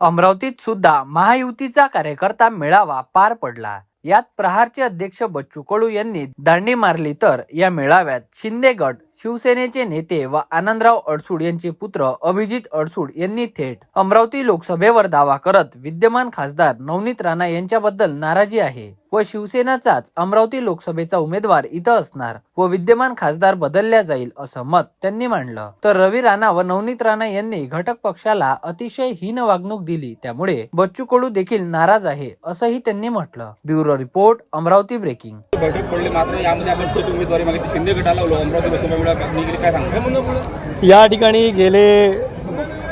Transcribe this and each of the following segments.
अमरावतीत सुद्धा महायुतीचा कार्यकर्ता मेळावा पार पडला. यात प्रहारचे अध्यक्ष बच्चू कडू यांनी दांडी मारली तर या मेळाव्यात शिंदे गट शिवसेनेचे नेते व आनंदराव अडसूड यांचे पुत्र अभिजित अडसूड यांनी थेट अमरावती लोकसभेवर दावा करत विद्यमान खासदार नवनीत राणा यांच्याबद्दल नाराजी आहे. व शिवसेनाचाच अमरावती लोकसभेचा उमेदवार इथं असणार व विद्यमान खासदार बदलल्या जाईल असं मत त्यांनी मांडलं. तर रवी राणा व नवनीत राणा यांनी घटक पक्षाला अतिशय हीन वागणूक दिली. त्यामुळे बच्चू कडू देखील नाराज आहे असंही त्यांनी म्हटलं. Bureau report Amravati breaking. बैठक पडली मात्र यामध्ये आपण थेट उमेदवारी मागितली शिंदे गटाला अमरावती लोकसभा मेळाव्यात निघेली काय सांगता या ठिकाणी गेले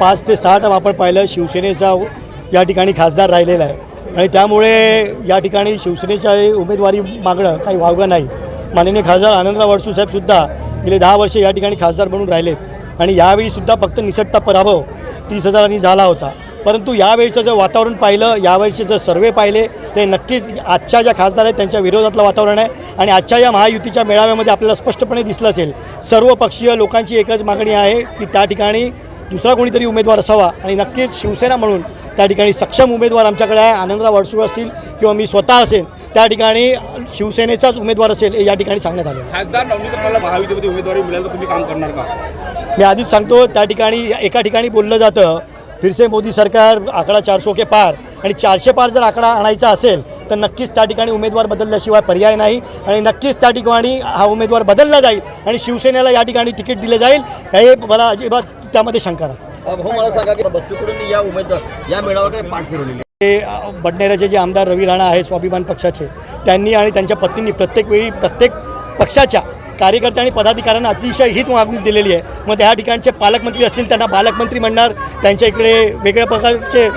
पाच ते सहा टर्म आपण पाहिलं शिवसेनेचा या ठिकाणी खासदार राहिलेला आहे. आणि त्यामुळे या ठिकाणी शिवसेनेच्या उमेदवारी मागणं काही वावगं नाही. माननीय खासदार आनंदराव अडसू साहेबसुद्धा गेले दहा वर्षे या ठिकाणी खासदार म्हणून राहिलेत. आणि यावेळीसुद्धा फक्त निसटता पराभव तीस हजारांनी झाला होता. परंतु यावेळीचं जर वातावरण पाहिलं यावेळीचे जर सर्वे पाहिले ते नक्कीच आजच्या ज्या खासदार आहेत त्यांच्या विरोधातलं वातावरण आहे. आणि आजच्या या महायुतीच्या मेळाव्यामध्ये आपल्याला स्पष्टपणे दिसलं असेल सर्व पक्षीय लोकांची एकच मागणी आहे की त्या ठिकाणी दुसरा कोणीतरी उमेदवार असावा. आणि नक्कीच शिवसेना म्हणून त्या ठिकाणी सक्षम उमेदवार आमच्याकडे आहे. आनंदराव अडसूळ असतील किंवा मी स्वतः असेल त्या ठिकाणी शिवसेनेचाच उमेदवार असेल हे या ठिकाणी सांगण्यात आलं खासदार नवनीत राणाला महायुतीमध्ये उमेदवारी मिळाली तर तुम्ही काम करणार का? मी आधीच सांगतो त्या ठिकाणी एका ठिकाणी बोललं जातं फिरसे मोदी सरकार आकडा चारशे के पार आणि चारशे पार जर आकडा आणायचा असेल तर नक्कीच त्या ठिकाणी उमेदवार बदलल्याशिवाय पर्याय नाही. आणि नक्कीच त्या ठिकाणी हा उमेदवार बदलला जाईल आणि शिवसेनेला या ठिकाणी तिकीट दिले जाईल. हे मला अजिबात त्यामध्ये शंका नाही. हो मला सांगा की बच्चू या उमेदवार या मेळाव्याकडे पाठ फिरवलेली ते बडनेराचे जे आमदार रवी राणा आहे स्वाभिमान पक्षाचे त्यांनी आणि त्यांच्या पत्नींनी प्रत्येक वेळी प्रत्येक पक्षाच्या कार्यकर्ते आणि पदाधिकाऱ्यांना अतिशय हित वागणूक दिलेली आहे. मग त्या ठिकाणचे पालकमंत्री असतील त्यांना पालकमंत्री म्हणणार त्यांच्या इकडे वेगळ्या प्रकारचे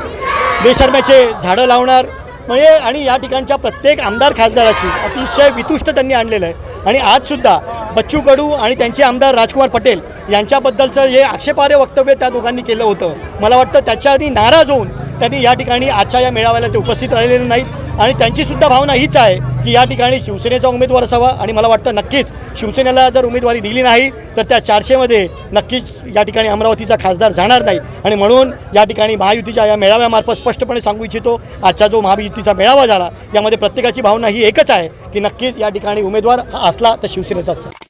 बेशर्म्याचे झाडं लावणार. म्हणजे आणि या ठिकाणच्या प्रत्येक आमदार खासदाराशी अतिशय वितुष्ट त्यांनी आणलेलं आहे. आणि आजसुद्धा बच्चू कडू आणि त्यांचे आमदार राजकुमार पटेल यांच्याबद्दलचं हे आक्षेपार्ह वक्तव्य त्या दोघांनी केलं होतं. मला वाटतं त्याच्या आधी नाराज होऊन त्यांनी या ठिकाणी आजच्या या मेळाव्याला ते उपस्थित राहिलेले नाहीत. आणि त्यांचीसुद्धा भावना हीच आहे की या ठिकाणी शिवसेनेचा उमेदवार असावा. आणि मला वाटतं नक्कीच शिवसेनेला जर उमेदवारी दिली नाही तर त्या चारशेमध्ये नक्कीच या ठिकाणी अमरावतीचा खासदार जाणार नाही. आणि म्हणून या ठिकाणी महायुतीच्या या मेळाव्यामार्फत स्पष्टपणे सांगू इच्छितो आजचा जो महायुतीचा मेळावा झाला यामध्ये प्रत्येकाची भावना ही एकच आहे की नक्कीच या ठिकाणी उमेदवार हा असला तर शिवसेनेचाच आहे.